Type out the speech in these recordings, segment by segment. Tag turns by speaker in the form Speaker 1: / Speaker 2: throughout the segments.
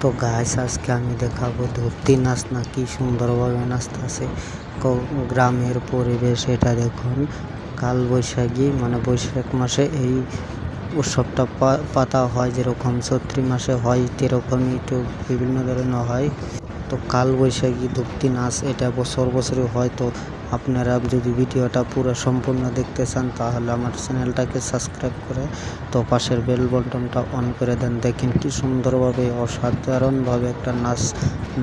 Speaker 1: তো গাছ আজকে আমি দেখাবো ধরতি নাচ না কি সুন্দরভাবে নাচতেছে। গ্রামের পরিবেশ এটা দেখুন। কাল বৈশাখী মানে বৈশাখ মাসে এই উৎসবটা পাতা হয় যেরকম চৈত্রি মাসে হয় তেরকমই একটু বিভিন্ন ধরনের হয়। তো কাল বৈশাখী ধুপ্তি নাচ এটা বছর বছরই হয় তো আপনারা যদি ভিডিওটা পুরো সম্পূর্ণ দেখতে চান, তাহলে আমার চ্যানেলটাকে সাবস্ক্রাইব করে তো পাশের বেল বটনটা অন করে দেন। দেখেন কি সুন্দরভাবে, অসাধারণভাবে একটা নাচ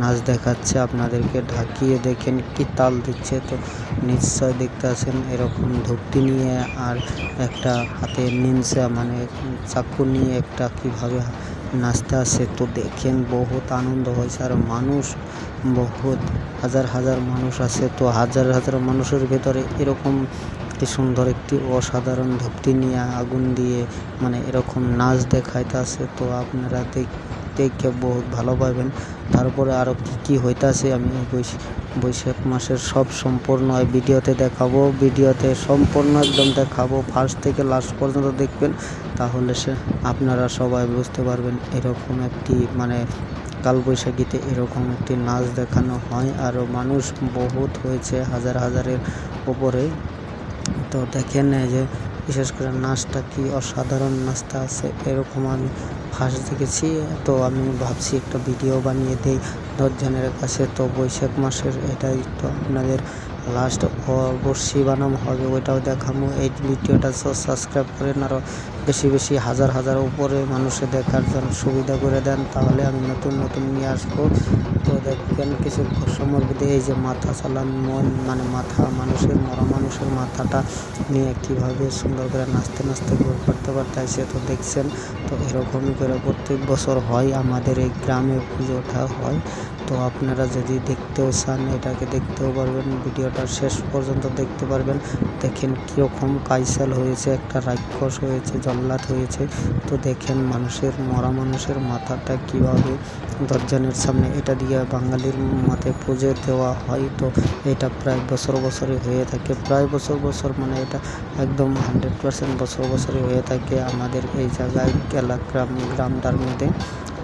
Speaker 1: নাচ দেখাচ্ছে আপনাদেরকে, ঢাকিয়ে দেখেন কি তাল দিচ্ছে। তো নিশ্চয় দেখতে আছেন, এরকম ধুপটি নিয়ে আর একটা হাতে নিমসা মানে চাকু নিয়ে একটা কীভাবে নাচতে আছে তো দেখেন বহুত আনন্দ হয়েছে আর মানুষ বহুত, হাজার হাজার মানুষ আছে তো, হাজার হাজার মানুষের ভেতরে এরকম একটি সুন্দর একটি অসাধারণ ধুপটি নিয়ে আগুন দিয়ে মানে এরকম নাচ দেখাইতে আছে তো, আপনারা দেখ দেখে বহুত ভালো পাবেন। তারপরে আরও কী কী হইতাছে আমি বৈশাখ মাসের সব সম্পূর্ণ ভিডিওতে দেখাবো। ভিডিওতে সম্পূর্ণ একদম দেখাবো। ফার্স্ট থেকে লাস্ট পর্যন্ত দেখবেন। তাহলে সে, আপনারা সবাই বুঝতে পারবেন এরকম একটি মানে কালবৈশাখীতে এরকম একটি নাচ দেখানো হয়। আরও মানুষ বহুত হয়েছে হাজার হাজারের ওপরে তো দেখেন যে, বিশেষ করে নাচটা কি অসাধারণ নাচটা আছে। এরকম আমি ফার্স্ট দেখেছি, তো আমি ভাবছি একটা ভিডিও বানিয়ে দিই দশজনের কাছে। তো বৈশাখ মাসের এটাই তো আপনাদের লাস্ট অবশ্যই বানানো হবে, ওইটাও দেখামো এই ভিডিওটা সাবস্ক্রাইব করেন আরও বেশি বেশি হাজার হাজার উপরে মানুষে দেখার জন্য সুবিধা করে দেন, তাহলে আমি নতুন নতুন নিয়ে আসব। তো দেখবেন কিছু সময়ের মধ্যে এই যে মাথা চালান, মন মানে মাথা, মানুষের মরা মানুষের মাথাটা নিয়ে কীভাবে সুন্দর করে নাচতে নাচতে গোল করতে পারতে আসে তো দেখছেন, তো এরকমই করে প্রত্যেক বছর হয় আমাদের এই গ্রামে পুজোটা হয়। তো আপনারা যদি দেখতেও চান, এটাকে দেখতেও পারবেন। ভিডিওটা শেষ পর্যন্ত দেখতে পারবেন। দেখেন কীরকম কাইসাল হয়েছে, একটা রাক্ষস হয়েছে, জল্লাদ হয়েছে। তো দেখেন মানুষের, মরা মানুষের মাথাটা কীভাবে দরজানের সামনে এটা দিয়ে বাঙালির মাথায় পুজো দেওয়া হয়। তো এটা প্রায় বছর বছরই হয়ে থাকে। প্রায় বছর বছর মানে এটা একদম হান্ড্রেড পার্সেন্ট বছর বছরই হয়ে থাকে আমাদের এই জায়গায় এলাকা গ্রাম, গ্রামটার মধ্যে।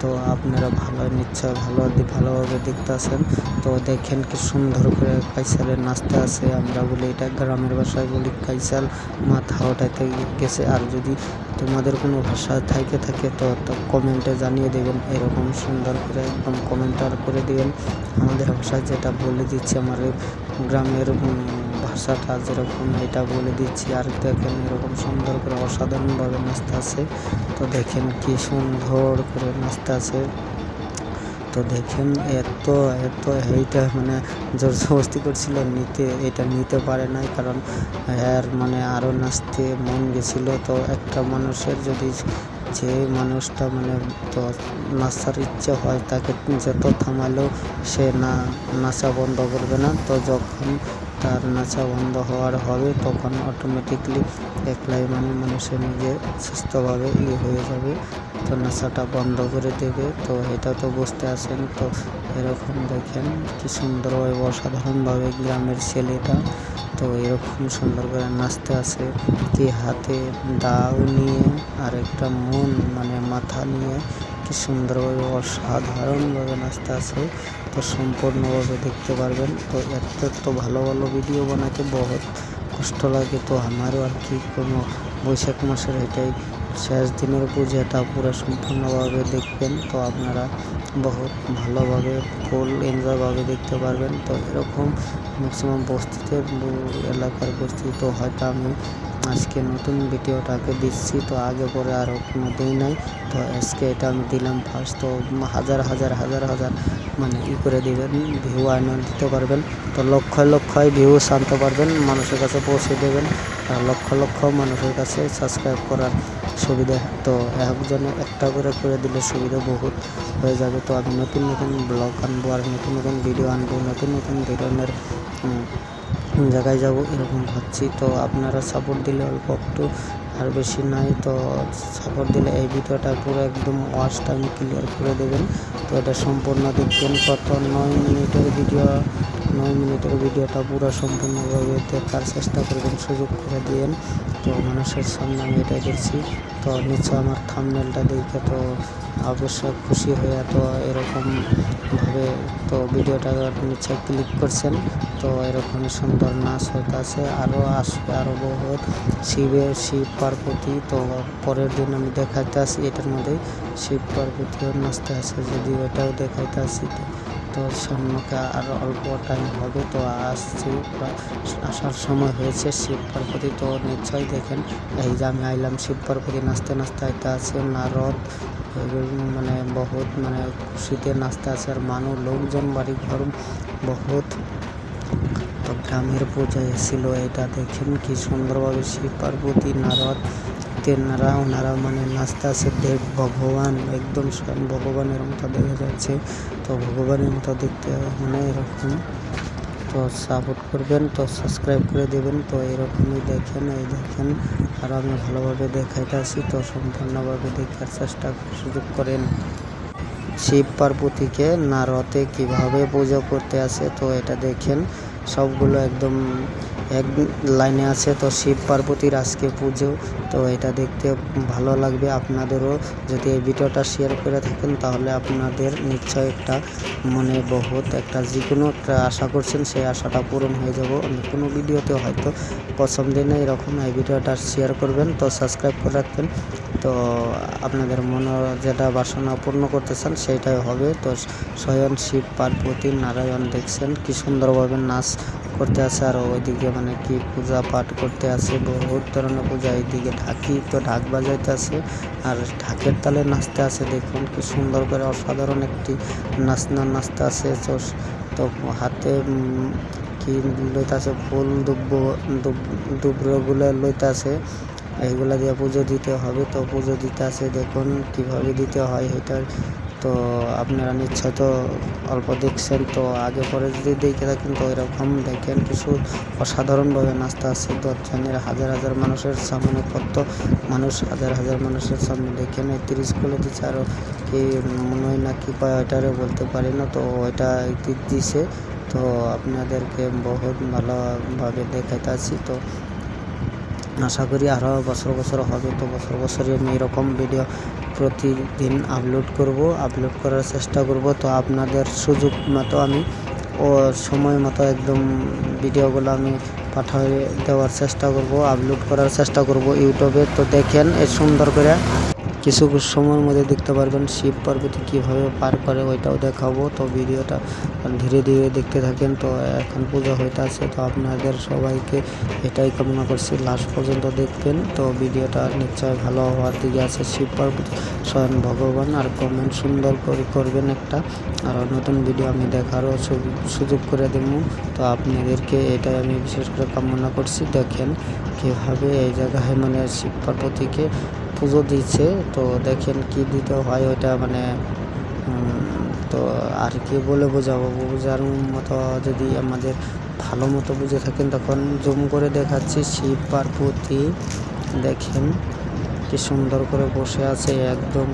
Speaker 1: তো আপনারা ভালো, নিশ্চয় ভালো ভালোভাবে দেখতে আছেন। তো দেখেন কি সুন্দর করে কাইসালের নাচতে আছে। আমরা বলি এটা গ্রামের ভাষায় বলি কাইসাল মাথা ওঠাইতে গেছে। আর যদি তোমাদের কোনো ভাষা থাকে থাকে তো তো কমেন্টে জানিয়ে দেবেন। এরকম সুন্দর করে একদম কমেন্টার করে দিবেন। আমাদের ভাষায় যেটা বলে দিচ্ছি আমার গ্রামের ভাষাটা যেরকম এটা বলে দিচ্ছি, আর দেখেন এরকম সুন্দর করে অসাধারণভাবে নাচতে আছে তো দেখেন কি সুন্দর করে নাচতে আছে তো দেখেন এত এত এইটা মানে জোর জবস্তি করছিল, নিতে, এটা নিতে পারে নাই, কারণ এর মানে আরও নাচতে মন গেছিল। তো একটা মানুষের যদি যে মানুষটা মানে নাচার ইচ্ছে হয় তাকে যত থামালেও সে না, নাচা বন্ধ করবে না। তো যখন তার নাচা বন্ধ হওয়ার হবে, তখন অটোমেটিকলি একলাই মানে মানুষের নিজে সুস্থভাবে ইয়ে হয়ে যাবে। তো নাচাটা বন্ধ করে দেবে। তো এটা তো বুঝতে আছেন। তো এরকম দেখেন কি সুন্দরভাবে অসাধারণভাবে গ্রামের ছেলেটা তো এরকম সুন্দর করে নাচতে আছে। কি হাতে দাও নিয়ে আর একটা মন মানে মাথা নিয়ে কি সুন্দরভাবে অসাধারণভাবে নাচতে আছে। তো সম্পূর্ণভাবে দেখতে পারবেন। তো এত এত ভালো ভালো ভিডিও বানাতে বহুত কষ্ট লাগে। তো আমারও আর কি কোনো বৈশাখ মাসের এটাই শেষ দিনের পূজাটা পুরো সম্পূর্ণভাবে দেখবেন। তো আপনারা বহুত ভালোভাবে ফুল এনজয়ভাবে দেখতে পারবেন। তো এরকম ম্যাক্সিমাম বস্তিতে এলাকার বস্তি তো হয়তো আমি আজকে নতুন ভিডিওটাকে দিচ্ছি, তো আগে পরে আরও কোনো দিই নাই। তো আজকে এটা আমি দিলাম ফার্স্ট তো হাজার হাজার হাজার হাজার মানে ই করে দিবেন ভিউ আয়না দিতে পারবেন। তো লক্ষ লক্ষই ভিউ আনতে পারবেন, মানুষের কাছে পৌঁছে দেবেন। আর লক্ষ লক্ষ মানুষের কাছে সাবস্ক্রাইব করার সুবিধা। তো একজনে একটা করে করে দিলে সুবিধা বহুত হয়ে যাবে। তো আমি নতুন নতুন ব্লগ আনব, আর নতুন নতুন ভিডিও আনব, নতুন নতুন ধরনের জায়গায় যাব এরকম ভাবছি। তো আপনারা সাপোর্ট দিলে অল্প একটু, আর বেশি নাই তো সাপোর্ট দিলে এই ভিডিওটা পুরো একদম ওয়াশ টাইম ক্লিয়ার করে দেবেন। তো এটা সম্পূর্ণ দেখবেন। কত নয় মিনিটের ভিডিও নয় মিনিটের ভিডিওটা পুরো সম্পূর্ণভাবে দেখার চেষ্টা করবেন, সুযোগ করে দিয়েন। তো মানুষের সামনে আমি এটা দেখছি তো নিচে আমার থামনেলটা দেখে তো অবশ্যই খুশি হয়ে তো এরকমভাবে তো ভিডিওটা নিচে ক্লিক করছেন। তো এরকম সুন্দর নাচ হতে আছে, আরও আসবে, আরও বহুত। শিবের শিব পার্বতী, তো পরের দিন আমি দেখাইতে আসি এটার মধ্যে শিব পার্বতীও নাচতে আছে যদি ওটাও দেখাইতে আসি। তো সম্মুখে আর অল্প টাইম হবে তো আসছি আসার সময় হয়েছে শিব পার্বতী, তো নিশ্চয়ই দেখেন, এই যে আমি আইলাম শিব পার্বতী, নাচতে নাচতে আইতে আছে, নারদ মানে বহুত মানে খুশিতে নাচতে আছে, আর মানুষ লোকজন, বাড়ি ঘর, বহুত। তো গ্রামের পূজা এসেছিল, এটা দেখেন কি সুন্দরভাবে শিব পার্বতী, নারদ তেনারা ওনারা মানে নাচতে আছে দেব ভগবান, একদম স্বয়ং ভগবানের মতো দেখা যাচ্ছে। তো ভগবানের মতো দেখতে মানে এরকম। তো সাপোর্ট করবেন, তো সাবস্ক্রাইব করে দেবেন। তো এরকমই দেখেন, এই দেখেন। আর আমি ভালোভাবে দেখাইতে আসি, তো সম্পূর্ণভাবে দেখার চেষ্টা সুযোগ করেন। শিব পার্বতীকে নারতে কীভাবে পুজো করতে আসে, তো এটা দেখেন। সবগুলো একদম এক লাইনে আছে। তো শিব পার্বতীর আজকে পুজো, তো এটা দেখতে ভালো লাগবে আপনাদেরও। যদি এই ভিডিওটা শেয়ার করে থাকেন, তাহলে আপনাদের নিশ্চয় একটা মনে বহুত, একটা যে কোনো একটা আশা করছেন, সেই আশাটা পূরণ হয়ে যাব। অন্য কোনো ভিডিওতে হয়তো পছন্দ দিনে এরকম এই ভিডিওটা শেয়ার করবেন। তো সাবস্ক্রাইব করে রাখবেন। তো আপনাদের মনে যেটা বাসনা পূর্ণ করতে চান সেইটাই হবে। তো স্বয়ং শিব পার্বতী নারায়ণ দেখছেন, কি সুন্দরভাবে নাচ করতে আসে আর ওইদিকে মানে কি পূজা পাঠ করতে আসে, বহুত ধরনের পূজা এইদিকে ঢাকি তো ঢাক বাজাইতে আছে আর ঢাকের তালে নাচতে আছে দেখুন কি সুন্দর করে অসাধারণ একটি নাচনা নাচতে আছে তো হাতে কি লইতে আছে ফুল দুব্ব দুব্রগুলো লইতে আছে এইগুলা দিয়ে পুজো দিতে হবে তো পুজো দিতে আছে দেখুন কীভাবে দিতে হয়, এটা তো আপনারা নিশ্চয় তো অল্প দেখছেন, তো আগে পরে যদি দেখে থাকেন, তো এরকম দেখেন কিছু অসাধারণভাবে নাচতে আছে দশজনের হাজার হাজার মানুষের সামনে কত মানুষ, হাজার হাজার মানুষের সামনে দেখেন এই তিরিশ করে দিচ্ছে আরও কি মনে হয় না কি কয় ওইটারে বলতে পারি না, তো ওইটা দিছে। তো আপনাদেরকে বহুত ভালোভাবে দেখাইতে আছি তো আশা করি আরও বছর বছর হবে। তো বছর বছরই আমি এরকম ভিডিও প্রতিদিন আপলোড করব আপলোড করার চেষ্টা করব। তো আপনাদের সুযোগ মতো আমি ও সময় মতো একদম ভিডিওগুলো আমি পাঠিয়ে দেওয়ার চেষ্টা করব আপলোড করার চেষ্টা করব ইউটিউবে। তো দেখেন এ সুন্দর করে কিছু সময়ের মধ্যে দেখতে পারবেন শিব পার্বতী কীভাবে পার করে ওইটাও দেখাবো। তো ভিডিওটা ধীরে ধীরে দেখতে থাকেন। তো এখন পূজা হইতে আছে। তো আপনাদের সবাইকে এটাই কামনা করছি। লাস্ট পর্যন্ত দেখবেন। তো ভিডিওটা নিশ্চয় ভালো হওয়ার দিকে আছে। শিব পার্বতী স্বয়ং ভগবান। আর কমেন্ট সুন্দর করে করবেন একটা। আর নতুন ভিডিও আমি দেখারও সুযোগ করে দেব। তো আপনাদেরকে এটাই আমি বিশেষ করে কামনা করছি। দেখেন কীভাবে এই জায়গায় মানে শিব পার্বতীকে পুজো দিচ্ছে, তো দেখেন কি দিতে হয় ওইটা মানে তো আর কি বলে বোঝাবো? বোঝার মতো যদি আমাদের ভালো মতো বুঝে থাকেন, তখন জুম করে দেখাচ্ছি শিব পার্বতী। দেখেন কি সুন্দর করে বসে আছে, একদম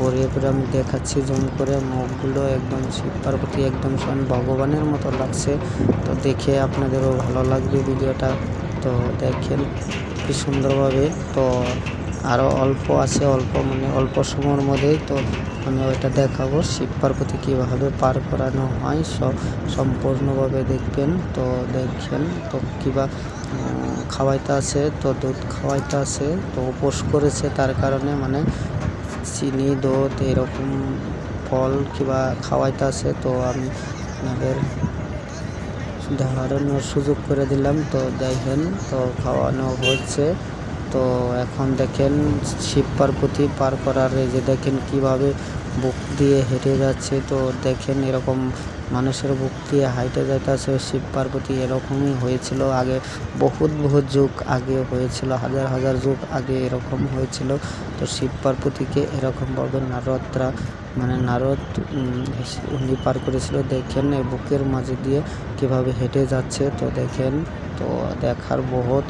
Speaker 1: বরিয়ে করে আমি দেখাচ্ছি, জুম করে মুখগুলো একদম শিব পার্বতী, একদম স্বয়ং ভগবানের মতো লাগছে। তো দেখে আপনাদেরও ভালো লাগবে ভিডিওটা। তো দেখেন কি সুন্দরভাবে তো আরও অল্প আছে, অল্প মানে অল্প সময়ের মধ্যেই তো আমি ওইটা দেখাবো। শিব পার্বতী কীভাবে পার করানো হয় সব সম্পূর্ণভাবে দেখবেন। তো দেখেন তো কিবা খাওয়াইতে আছে, তো দুধ খাওয়াইতে আছে, তো উপোস করেছে তার কারণে মানে চিনি, দুধ এরকম ফল কিবা খাওয়াইতে আছে। তো আমি আপনাদের দেখানোর সুযোগ করে দিলাম। তো দেখেন, তো খাওয়ানো হচ্ছে। তো এখন দেখেন, শিব পার্বতী পার করার যে দেখেন কীভাবে বুক দিয়ে হেঁটে যাচ্ছে তো দেখেন এরকম মানুষের বুক দিয়ে হাইটে যাইতেছে শিব পার্বতী। এরকমই হয়েছিল আগে, বহুত বহুত যুগ আগে হয়েছিল, হাজার হাজার যুগ আগে এরকম হয়েছিল। তো শিব পার্বতীকে এরকমভাবে নারদরা মানে নারদ উনি পার করেছিল। দেখেন এই বুকের মাঝে দিয়ে কীভাবে হেঁটে যাচ্ছে তো দেখেন, তো দেখার বহুত